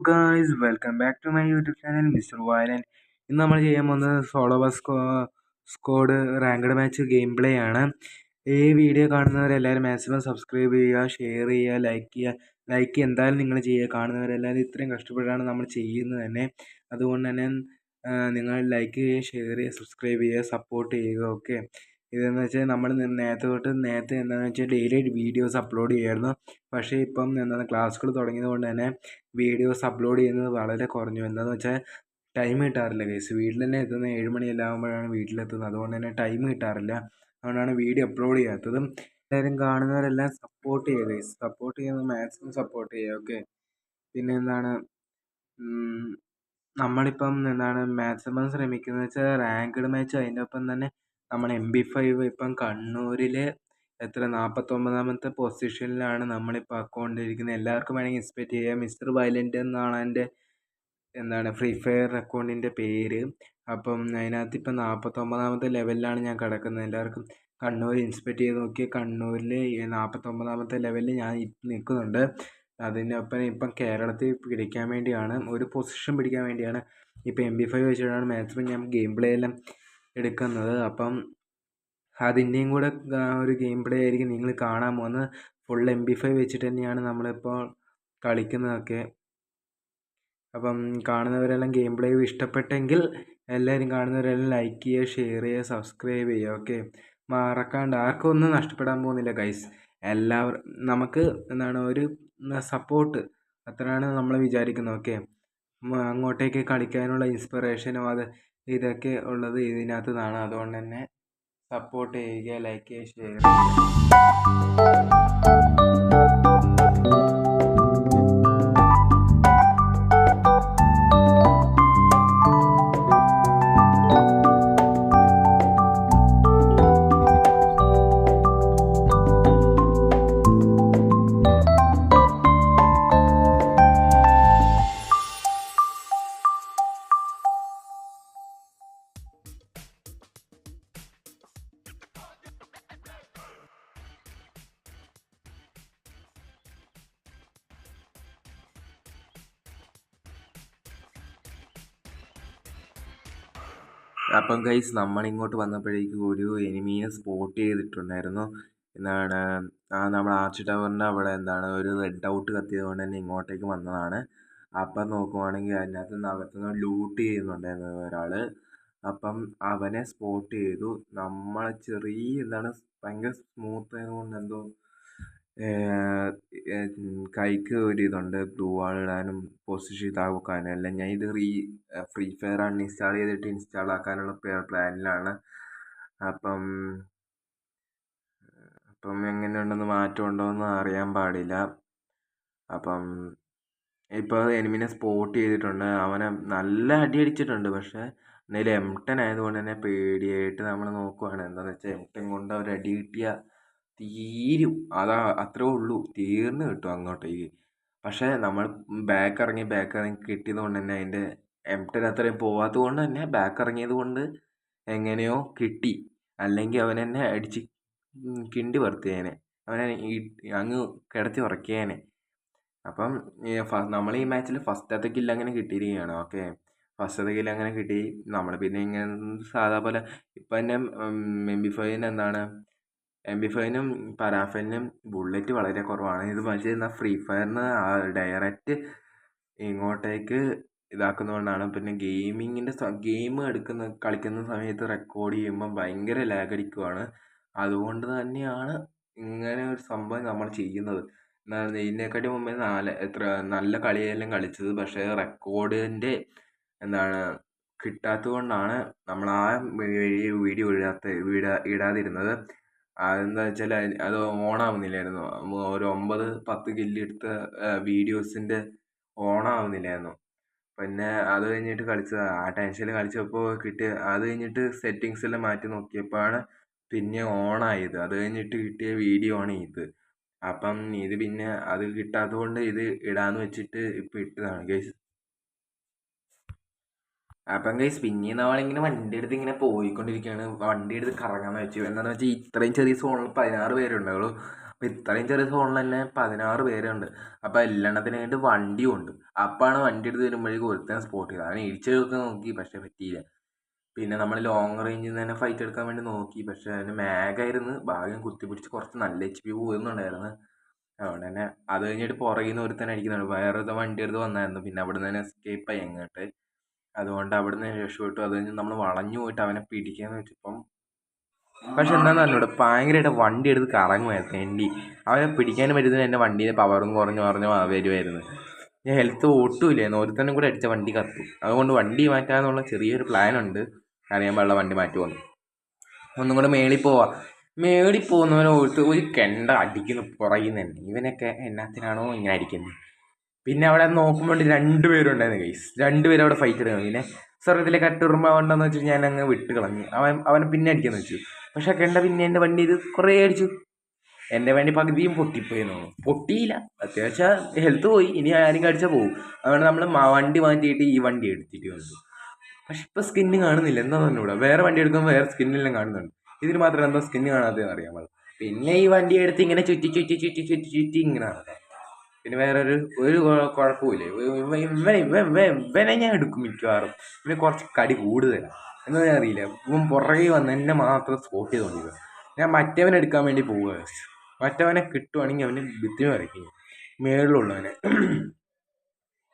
Guys welcome back to my YouTube channel mister violent ഇന്ന് നമ്മൾ ചെയ്യാൻ പോകുന്നത് solo vs squad ranked match game play ആണ്. ഈ വീഡിയോ കാണുന്നവരെല്ലാവരും മാക്സിമം സബ്സ്ക്രൈബ് ചെയ്യുക ഷെയർ ചെയ്യുക ലൈക്ക് ചെയ്യുക. ലൈക്ക് എന്തായാലും നിങ്ങൾ ചെയ്യുക. കാണുന്നവരെല്ലാവരും ഇത്രയും കഷ്ടപ്പെട്ടാണ് നമ്മൾ ചെയ്യുന്നത് തന്നെ. അതുകൊണ്ട് തന്നെ നിങ്ങൾ ലൈക്ക് ചെയ്യുക ഷെയർ ചെയ്യുക സബ്സ്ക്രൈബ് ചെയ്യുക സപ്പോർട്ട് ചെയ്യുക ഓക്കെ ഇതെന്ന് വെച്ചാൽ നമ്മൾ നേരത്തെ തൊട്ട് നേരത്തെ എന്താണെന്ന് വെച്ചാൽ ഡെയിലി വീഡിയോസ് അപ്ലോഡ് ചെയ്യുമായിരുന്നു പക്ഷേ ഇപ്പം എന്താണ് ക്ലാസ്സുകൾ തുടങ്ങിയത് കൊണ്ട് തന്നെ വീഡിയോസ് അപ്ലോഡ് ചെയ്യുന്നത് വളരെ കുറഞ്ഞു. എന്താണെന്ന് വെച്ചാൽ ടൈം കിട്ടാറില്ല ഗൈസ് വീട്ടിൽ തന്നെ എത്തുന്നത് ഏഴ് മണിയെല്ലാം ആകുമ്പോഴാണ് വീട്ടിലെത്തുന്നത് അതുകൊണ്ട് തന്നെ ടൈം കിട്ടാറില്ല. അതുകൊണ്ടാണ് വീഡിയോ അപ്ലോഡ് ചെയ്യാത്തതും. എല്ലാവരും കാണുന്നവരെല്ലാം സപ്പോർട്ട് ചെയ്യുക ഗൈസ് സപ്പോർട്ട് ചെയ്യുന്നത് മാക്സിമം സപ്പോർട്ട് ചെയ്യുക ഓക്കെ പിന്നെ എന്താണ്? നമ്മളിപ്പം എന്താണ് മാക്സിമം ശ്രമിക്കുന്നത് വെച്ചാൽ റാങ്ക്ഡ് മാച്ച് അതിന്റെ ഒപ്പം തന്നെ നമ്മൾ എം ബി ഫൈവ് ഇപ്പം കണ്ണൂരിൽ എത്ര നാൽപ്പത്തൊമ്പതാമത്തെ പൊസിഷനിലാണ് നമ്മളിപ്പോൾ അക്കൗണ്ട് ഇരിക്കുന്നത് എല്ലാവർക്കും വേണമെങ്കിൽ എക്സ്പെക്റ്റ് ചെയ്യാം. മിസ്റ്റർ വയലന്റ് എന്നാണ് എന്റെ എന്താണ് ഫ്രീ ഫയർ അക്കൗണ്ടിന്റെ പേര്. അപ്പം അതിനകത്ത് ഇപ്പം നാൽപ്പത്തൊമ്പതാമത്തെ ലെവലിലാണ് ഞാൻ കിടക്കുന്നത്. എല്ലാവർക്കും കണ്ണൂർ ഇൻസ്പെക്ട് ചെയ്ത് നോക്കിയാൽ കണ്ണൂരിൽ നാൽപ്പത്തൊമ്പതാമത്തെ ലെവലിൽ ഞാൻ നിൽക്കുന്നുണ്ട്. അതിനൊപ്പം ഇപ്പം കേരളത്തിൽ പിടിക്കാൻ വേണ്ടിയാണ് ഒരു പൊസിഷൻ പിടിക്കാൻ വേണ്ടിയാണ് ഇപ്പം എം ബി ഫൈവ് വെച്ചിട്ടാണ് മാക്സിമം ഞാൻ ഗെയിം പ്ലേ എല്ലാം എടുക്കുന്നത്. അപ്പം അതിന്റെയും കൂടെ ഒരു ഗെയിം പ്ലേ ആയിരിക്കും നിങ്ങൾ കാണാൻ പോകുന്നത്. ഫുൾ എം ബി ഫൈവ് വെച്ചിട്ട് തന്നെയാണ് നമ്മളിപ്പോൾ കളിക്കുന്നതൊക്കെ. അപ്പം കാണുന്നവരെല്ലാം ഗെയിം പ്ലേ ഇഷ്ടപ്പെട്ടെങ്കിൽ എല്ലാവരും കാണുന്നവരെല്ലാം ലൈക്ക് ചെയ്യുക ഷെയർ ചെയ്യുക സബ്സ്ക്രൈബ് ചെയ്യുക ഓക്കെ? മറക്കാണ്ട് ആർക്കും ഒന്നും നഷ്ടപ്പെടാൻ പോകുന്നില്ല ഗൈസ്. എല്ലാവരും നമുക്ക് എന്താണ് ഒരു സപ്പോർട്ട്. അത്രയാണ് നമ്മൾ വിചാരിക്കുന്നത് ഓക്കെ? അങ്ങോട്ടേക്ക് കളിക്കാനുള്ള ഇൻസ്പിറേഷനും അത് ഇതൊക്കെ ഉള്ളത് ഇതിനകത്ത് നിന്നാണ്. അതുകൊണ്ട് തന്നെ സപ്പോർട്ട് ചെയ്യുക ലൈക്ക് ചെയ്യുക ഷെയർ ചെയ്യുക. അപ്പം ഗൈസ് നമ്മളിങ്ങോട്ട് വന്നപ്പോഴേക്കും ഒരു എനിമീനെ സ്പോട്ട് ചെയ്തിട്ടുണ്ടായിരുന്നു. എന്താണ് നമ്മൾ ആർച്ച് ടവറിന്റെ അവിടെ എന്താണ് ഒരു റെഡ് ഔട്ട് കത്തിയത് കൊണ്ട് തന്നെ ഇങ്ങോട്ടേക്ക് വന്നതാണ്. അപ്പം നോക്കുവാണെങ്കിൽ അതിനകത്ത് നിന്ന് അകത്തുനിന്ന് ലൂട്ട് ചെയ്യുന്നുണ്ടായിരുന്നു ഒരാൾ അപ്പം അവനെ സ്പോട്ട് ചെയ്തു. നമ്മളെ ചെറിയ എന്താണ് ഭയങ്കര സ്മൂത്ത് ആയതുകൊണ്ട് എന്തോ കൈക്ക് ഒരു ഇതുണ്ട് ബ്ലൂ വാൾ ഇടാനും പൊസിഷൻ ഇതാക്കാനും എല്ലാം. ഞാൻ ഇത് റീ ഫ്രീ ഫയർ അൺഇൻസ്റ്റാൾ ചെയ്തിട്ട് ഇൻസ്റ്റാൾ ആക്കാനുള്ള പ്ലാനിലാണ്. അപ്പം അപ്പം എങ്ങനെയുണ്ടെന്ന് മാറ്റം ഉണ്ടോയെന്ന് അറിയാൻ പാടില്ല. അപ്പം ഇപ്പോൾ എനിമിനെ സ്പോട്ട് ചെയ്തിട്ടുണ്ട്. അവനെ നല്ല അടി അടിച്ചിട്ടുണ്ട്. പക്ഷേ എന്തായാലും എം ടെൻ ആയതുകൊണ്ട് തന്നെ പേടിയായിട്ട് നമ്മൾ നോക്കുവാണ്. എന്താണെന്ന് വെച്ചാൽ എം ടെൻ കൊണ്ട് ഒരു അടി കിട്ടിയാൽ തീരും. അതാ അത്രേ ഉള്ളൂ. തീർന്ന് കിട്ടും അങ്ങോട്ടേക്ക്. പക്ഷേ നമ്മൾ ബാക്ക് ഇറങ്ങി ബാക്ക് ഇറങ്ങി കിട്ടിയത് കൊണ്ട് തന്നെ അതിന്റെ എം ടെൻ അത്രയും പോവാത്തത് കൊണ്ട് തന്നെ ബാക്ക് ഇറങ്ങിയത് കൊണ്ട് എങ്ങനെയോ കിട്ടി. അല്ലെങ്കിൽ അവൻ എന്നെ അടിച്ച് കിണ്ടി പറത്തിയേനെ അവനെ അങ്ങ് കിടത്തി ഉറക്കിയേനെ. അപ്പം നമ്മൾ ഈ മാച്ചിൽ ഫസ്റ്റത്തെ കില്ല് അങ്ങനെ കിട്ടിയിരിക്കുകയാണ്. ഓക്കെ ഫസ്റ്റത്തെ കില്ല് അങ്ങനെ കിട്ടി. നമ്മൾ പിന്നെ ഇങ്ങനെ സാധാ പോലെ ഇപ്പം തന്നെ എം ബി ഫൈവിന് എന്താണ്? എം ബി ഫൈവിനും പരാഫലിനും ബുള്ളറ്റ് വളരെ കുറവാണ്. ഇത് പക്ഷേ എന്നാൽ ഫ്രീ ഫയറിന് ഡയറക്റ്റ് ഇങ്ങോട്ടേക്ക് ഇതാക്കുന്നതുകൊണ്ടാണ്. പിന്നെ ഗെയിമിങ്ങിന്റെ ഗെയിം എടുക്കുന്ന കളിക്കുന്ന സമയത്ത് റെക്കോർഡ് ചെയ്യുമ്പം ഭയങ്കര ലാഗ് അടിക്കുവാണ്. അതുകൊണ്ട് തന്നെയാണ് ഇങ്ങനെ ഒരു സംഭവം നമ്മൾ ചെയ്യുന്നത്. ഇതിനെക്കാട്ടി മുമ്പേ നാല് എത്ര നല്ല കളിയെല്ലാം കളിച്ചത്. പക്ഷേ റെക്കോർഡിന്റെ എന്താണ് കിട്ടാത്തത് കൊണ്ടാണ് നമ്മൾ ആ വീഡിയോ ഇടാത്ത ഇടാതിരുന്നത്. അതെന്താ വെച്ചാൽ അത് ഓൺ ആവുന്നില്ലായിരുന്നു ഒരു ഒമ്പത് പത്ത് കില്ലെടുത്ത വീഡിയോസിന്റെ ഓണാവുന്നില്ലായിരുന്നു. പിന്നെ അത് കഴിഞ്ഞിട്ട് കളിച്ചതാണ് ആ ടെൻഷനിൽ കളിച്ചപ്പോൾ കിട്ടിയ അത് കഴിഞ്ഞിട്ട് സെറ്റിങ്സ് എല്ലാം മാറ്റി നോക്കിയപ്പോഴാണ് പിന്നെ ഓണായത്. അത് കഴിഞ്ഞിട്ട് കിട്ടിയ വീഡിയോ ആണ് ഇത്. അപ്പം ഇത് പിന്നെ അത് കിട്ടാത്തത് കൊണ്ട് ഇത് ഇടാന്ന് വെച്ചിട്ട് ഇപ്പം ഇട്ടതാണ്. ഗൈസ് അപ്പം ഗൈസ് പിന്നെ നമ്മളിങ്ങനെ വണ്ടി എടുത്ത് ഇങ്ങനെ പോയിക്കൊണ്ടിരിക്കുകയാണ്. വണ്ടി എടുത്ത് കറങ്ങാമെന്ന് വെച്ചു. എന്താണെന്ന് വെച്ചാൽ ഇത്രയും ചെറിയ സോണിൽ പതിനാറ് പേരുണ്ടാവുള്ളൂ അപ്പോൾ ഇത്രയും ചെറിയ സോണിൽ തന്നെ പതിനാറ് പേരുണ്ട്. അപ്പോൾ എല്ലെണ്ണത്തിന് വേണ്ടി വണ്ടിയും ഉണ്ട്. അപ്പാണ് വണ്ടി എടുത്ത് വരുമ്പോഴേക്കും ഒരുത്തനെ സ്പോട്ട് ചെയ്തത്. അവനെ ഇടിച്ചെടുക്കാൻ നോക്കി പക്ഷേ പറ്റിയില്ല. പിന്നെ നമ്മൾ ലോങ് റേഞ്ചിൽ നിന്ന് തന്നെ ഫൈറ്റ് എടുക്കാൻ വേണ്ടി നോക്കി. പക്ഷേ അതിന് മാഗായിരുന്നു ഭാഗ്യം കുത്തിപ്പിടിച്ച് കുറച്ച് നല്ല എച്ച് പി പോകുന്നുണ്ടായിരുന്നു അതുകൊണ്ട് തന്നെ അത് കഴിഞ്ഞിട്ട് പുറകിൽ നിന്ന് ഒരുത്തനെ അടിക്കുന്നുണ്ട്. വേറെ വണ്ടി എടുത്ത് വന്നായിരുന്നു. പിന്നെ അവിടെ നിന്ന് തന്നെ എസ്കേപ്പ് ആയി അങ്ങോട്ട്. അതുകൊണ്ട് അവിടെ നിന്ന് രക്ഷപ്പെട്ടു. അത് കഴിഞ്ഞ് നമ്മൾ വളഞ്ഞു പോയിട്ട് അവനെ പിടിക്കാന്ന് വെച്ചപ്പം പക്ഷെ എന്താണെന്ന് അറിഞ്ഞൂടെ ഭയങ്കരമായിട്ട് വണ്ടി എടുത്ത് കറങ്ങുമായിരുന്നു എൻഡി. അവനെ പിടിക്കാൻ പറ്റുന്നത് എന്റെ വണ്ടിയിലെ പവറും കുറഞ്ഞു കുറഞ്ഞു വരുമായിരുന്നു. ഞാൻ ഹെൽത്ത് ഒട്ടുമില്ലായിരുന്നു ഒരുത്തനും കൂടെ അടിച്ച വണ്ടി കത്തു. അതുകൊണ്ട് വണ്ടി മാറ്റാമെന്നുള്ള ചെറിയൊരു പ്ലാനുണ്ട്. അറിയാൻ പാടില്ല വണ്ടി മാറ്റുമെന്ന് ഒന്നും കൂടെ മേളിൽ പോവാം. മേളിൽ പോകുന്നവനെ ഒരു കെണ്ട അടിക്കുന്നു പുറകിൽ നിന്ന് തന്നെ. ഇവനൊക്കെ എന്നാത്തിനാണോ ഇങ്ങനെ അടിക്കുന്നത് പിന്നെ അവിടെ നോക്കുമ്പോൾ രണ്ട് പേരുണ്ടായിരുന്നു ഗൈസ് രണ്ട് പേരും അവിടെ ഫൈറ്റ് എടുക്കുന്നു പിന്നെ സ്വർഗത്തിലെ കട്ടുറുമ്പ ഉണ്ടെന്ന് വെച്ച് ഞാൻ അങ്ങ് വിട്ട് കളഞ്ഞു. അവൻ അവനെ പിന്നെ അടിക്കാന്ന് വെച്ചു. പക്ഷെ കണ്ട പിന്നെ എന്റെ വണ്ടി ഇത് കുറേ അടിച്ചു. എന്റെ വണ്ടി പകുതിയും പൊട്ടിപ്പോയി തോന്നുന്നു. പൊട്ടിയില്ല. അത്യാവശ്യം ഹെൽത്ത് പോയി. ഇനി ആരും കടിച്ചാൽ പോകും അതുകൊണ്ട് നമ്മൾ വണ്ടി മാറ്റിയിട്ട് ഈ വണ്ടി എടുത്തിട്ട് വന്നു. പക്ഷെ ഇപ്പോൾ സ്കിന്ന് കാണുന്നില്ല. എന്താ പറഞ്ഞൂടാ വേറെ വണ്ടി എടുക്കുമ്പോൾ വേറെ സ്കിന്നെല്ലാം കാണുന്നുണ്ട്. ഇതിന് മാത്രം എന്താ സ്കിന്ന് കാണാത്തതെന്ന് അറിയാൻ പാടില്ല. പിന്നെ ഈ വണ്ടി എടുത്ത് ഇങ്ങനെ ചുറ്റി ചുറ്റി ചുറ്റി ചുറ്റി ചുറ്റി ഇങ്ങനെ നടക്കാം പിന്നെ വേറെ ഒരു കുഴപ്പമില്ല? ഇവൻ ഇവൻ ഇവനെ ഞാൻ എടുക്കും മിക്കവാറും. ഇവന് കുറച്ച് കടി കൂടുതലാണ് എന്താ അറിയില്ല. ഇവൻ പുറകെ വന്ന് എന്നെ മാത്രം സ്പോട്ട് ചെയ്തുകൊണ്ടിരിക്കുക ഞാൻ മറ്റവനെ എടുക്കാൻ വേണ്ടി പോവുക മറ്റവനെ കിട്ടുവാണെങ്കിൽ അവന് ബുദ്ധിമുട്ട് വരയ്ക്കും. മേളിലുള്ളവനെ.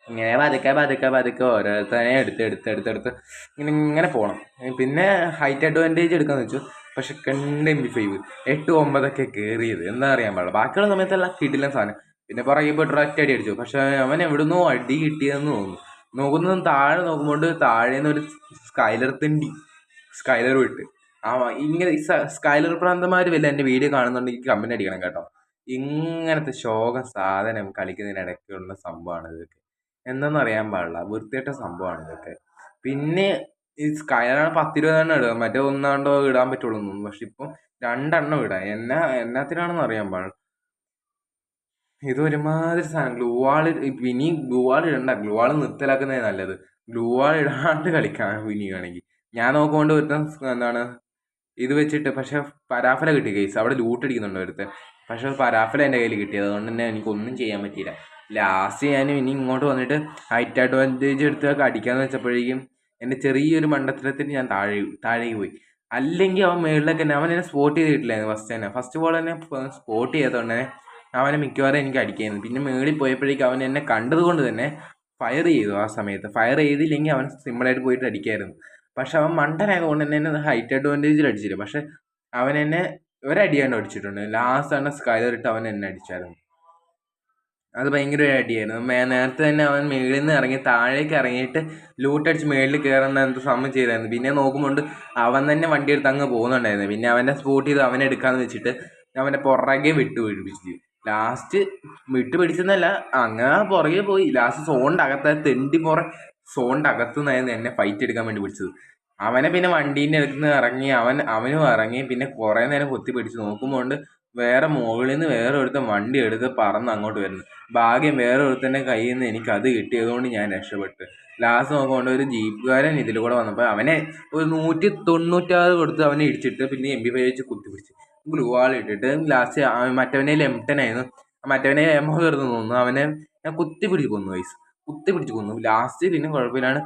ഇങ്ങനെ പതുക്കെ പതുക്കെ പതുക്കെ ഓരോരുത്തരെ എടുത്ത് എടുത്ത് എടുത്ത് എടുത്ത് ഇങ്ങനെ ഇങ്ങനെ പോകണം പിന്നെ ഹൈറ്റ് അഡ്വാന്റേജ് എടുക്കാന്ന് വെച്ചു. പക്ഷെ കണ്ട് എം ബി ഫൈവ് എട്ട് ഒമ്പതൊക്കെ കയറിയത് എന്താ അറിയാൻ പാടില്ല. ബാക്കിയുള്ള സമയത്തെല്ലാം കിട്ടില്ല സാധനം. പിന്നെ പുറകെ പോയിട്ട് അടി അടിച്ചു. പക്ഷെ അവൻ എവിടുന്നോ അടി കിട്ടിയെന്ന് തോന്നുന്നു. നോക്കുന്നതും താഴെ നോക്കുമ്പോണ്ട് താഴെ നിന്ന് ഒരു സ്കൈലർ തിണ്ടി സ്കൈലർ വിട്ട്. ആ ഇങ്ങനെ സ്കൈലർ പ്രാന്തമാര് വല്ല എന്റെ വീഡിയോ കാണുന്നുണ്ടെങ്കിൽ കമ്പനി അടിക്കണം കേട്ടോ. ഇങ്ങനത്തെ ശോക സാധനം കളിക്കുന്നതിനിടയ്ക്കുള്ള സംഭവമാണ് ഇതൊക്കെ. എന്തെന്ന് അറിയാൻ പാടില്ല. വൃത്തിയിട്ട സംഭവമാണ് ഇതൊക്കെ. പിന്നെ ഈ സ്കൈലറാണ് പത്തിരുപതെണ്ണം ഇടുക. മറ്റേ ഒന്നാണ്ടോ ഇടാൻ പറ്റുള്ളൂ പക്ഷെ ഇപ്പം രണ്ടെണ്ണം ഇടാം. എന്നാ എന്നാത്തിനാണെന്ന് അറിയാൻ പാടില്ല. ഇത് ഒരുമാതിരി സാധനം ഗ്ലൂ വാൾ ഇനി ഗ്ലൂ ഇടണ്ട. ഗ്ലൂ വാൾ നല്ലത്. ഗ്ലൂ വാൾ ഇടാണ്ട് കളിക്കാം ഇനി വേണമെങ്കിൽ ഞാൻ നോക്കുകൊണ്ട് ഒരുത്തൻ എന്താണ് ഇത് വെച്ചിട്ട് പക്ഷെ പരാഫല കിട്ടി കേസ് അവിടെ ലൂട്ട് അടിക്കുന്നുണ്ട് ഒരുത്തൻ. പക്ഷെ പരാഫല എന്റെ കയ്യിൽ കിട്ടിയത് അതുകൊണ്ട് തന്നെ എനിക്കൊന്നും ചെയ്യാൻ പറ്റിയില്ല. ലാസ്റ്റ് ഞാൻ ഇനി ഇങ്ങോട്ട് വന്നിട്ട് ഹൈറ്റ് അഡ്വാന്റേജ് എടുത്ത് അടിക്കാന്ന് വെച്ചപ്പോഴേക്കും എന്റെ ചെറിയൊരു മണ്ടത്തരത്തിൽ ഞാൻ താഴെ താഴേക്ക് പോയി. അല്ലെങ്കിൽ അവൻ മേളിലൊക്കെ തന്നെ അവൻ എന്നെ സ്പോട്ട് ചെയ്തിട്ടില്ലായിരുന്നു ഫസ്റ്റ് തന്നെ. ഫസ്റ്റ് ബോൾ തന്നെ സ്പോട്ട് ചെയ്തതുകൊണ്ട് തന്നെ അവനെ മിക്കവാറും എനിക്ക് അടിക്കായിരുന്നു പിന്നെ മേളിൽ പോയപ്പോഴേക്കും അവൻ എന്നെ കണ്ടതുകൊണ്ട് തന്നെ ഫയർ ചെയ്തു ആ സമയത്ത്. ഫയർ ചെയ്തില്ലെങ്കിൽ അവൻ സിമ്പിളായിട്ട് പോയിട്ട് അടിക്കായിരുന്നു. പക്ഷെ അവൻ മണ്ടനായതുകൊണ്ട് തന്നെ എന്നെ ഹൈറ്റ് അഡ്വാന്റേജിൽ അടിച്ചില്ല. പക്ഷെ അവൻ എന്നെ ഒരടിയാണ്ട് അടിച്ചിട്ടുണ്ട്. ലാസ്റ്റ് ആണ് സ്കൈലർ ഇട്ട് അവൻ എന്നെ അടിച്ചായിരുന്നു. അത് ഭയങ്കര ഒരു അടിയായിരുന്നു. നേരത്തെ തന്നെ അവൻ മേളിൽ നിന്ന് ഇറങ്ങി താഴേക്ക് ഇറങ്ങിയിട്ട് ലൂട്ടടിച്ച് മേളിൽ കയറുന്ന എന്ത് സമയം ചെയ്തായിരുന്നു. പിന്നെ നോക്കുമ്പോൾ അവൻ തന്നെ വണ്ടി എടുത്ത് അങ്ങ് പോകുന്നുണ്ടായിരുന്നു. പിന്നെ അവന്റെ സ്പോട്ട് ചെയ്ത് അവനെ എടുക്കാമെന്ന് വെച്ചിട്ട് അവന്റെ പുറകെ വിട്ടു പിടിപ്പിച്ചു ലാസ്റ്റ് വിട്ട് പിടിച്ചെന്നല്ല അങ്ങനെ പുറകെ പോയി. ലാസ്റ്റ് സോണിന്റെ അകത്ത് തെണ്ടി പുറ സോണിന്റെ അകത്തു നിന്നായിരുന്നു എന്നെ ഫൈറ്റ് എടുക്കാൻ വേണ്ടി പിടിച്ചത്. അവനെ പിന്നെ വണ്ടീന്റെ അടുത്ത് നിന്ന് ഇറങ്ങി അവൻ അവനും ഇറങ്ങി പിന്നെ കുറേ നേരം കൊത്തി പിടിച്ച് നോക്കുമ്പോൾ വേറെ മുകളിൽ നിന്ന് വേറെ ഒരുത്തൻ വണ്ടി എടുത്ത് പറന്ന് അങ്ങോട്ട് വരുന്നു. ഭാഗ്യം വേറെ ഒരുത്തന്റെ കയ്യിൽ നിന്ന് എനിക്ക് അത് കിട്ടിയതുകൊണ്ട് ഞാൻ രക്ഷപ്പെട്ട്. ലാസ്റ്റ് നോക്കുകൊണ്ട് ഒരു ജീപ്പുകാരൻ ഇതിൽ കൂടെ വന്നപ്പോൾ അവനെ ഒരു നൂറ്റി തൊണ്ണൂറ്റാറ് കൊടുത്ത് അവനെ ഇടിച്ചിട്ട് പിന്നെ എം ബി ഫൈവ് വെച്ച് കുത്തിപ്പിടിച്ച്. ഗ്ലൂ വാൾ ഇട്ടിട്ട് ലാസ്റ്റ് മറ്റവനെ ലെംപ്ടനായിരുന്നു മറ്റവനെ എമോ കയറുന്നു തോന്നുന്നു അവനെ ഞാൻ കുത്തി പിടിച്ച് കൊന്നു വൈസ് കുത്തി പിടിച്ച് കൊന്നു. ലാസ്റ്റ് പിന്നെ കുഴപ്പമില്ലാണ്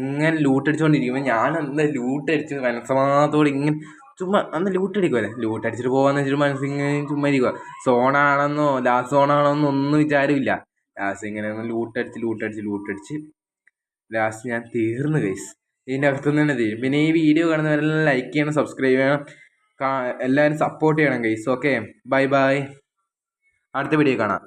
ഇങ്ങനെ ലൂട്ട് അടിച്ചുകൊണ്ടിരിക്കുമ്പോൾ ഞാൻ എന്താ ലൂട്ട് അടിച്ച് ഇങ്ങനെ ചുമ്മാ അന്ന് ലൂട്ട് അടിക്കുമല്ലേ ലൂട്ട് അടിച്ചിട്ട് പോകാന്ന് വെച്ചിട്ട് മനസ്സിങ്ങനെ ചുമ്മാ ഇരിക്കുക സോണാണെന്നോ ലാസ്റ്റ് സോണാണെന്നോ ഒന്നും വിചാരമില്ല. ലാസ്റ്റ് ഇങ്ങനെ ഒന്ന് ലൂട്ടടിച്ച് ലൂട്ടടിച്ച് ലൂട്ട് അടിച്ച് ലൂട്ട് അടിച്ച് ലാസ്റ്റ് ഞാൻ തീർന്നു കൈസ് ഇതിന്റെ അകത്തുനിന്ന് തന്നെ തീരും. പിന്നെ ഈ വീഡിയോ കാണുന്നവരെല്ലാം ലൈക്ക് ചെയ്യണം സബ്സ്ക്രൈബ് ചെയ്യണം. എല്ലാവരും സപ്പോർട്ട് ചെയ്യണം ഗൈസ് ഓക്കെ ബൈ ബൈ അടുത്ത വീഡിയോ കാണാം.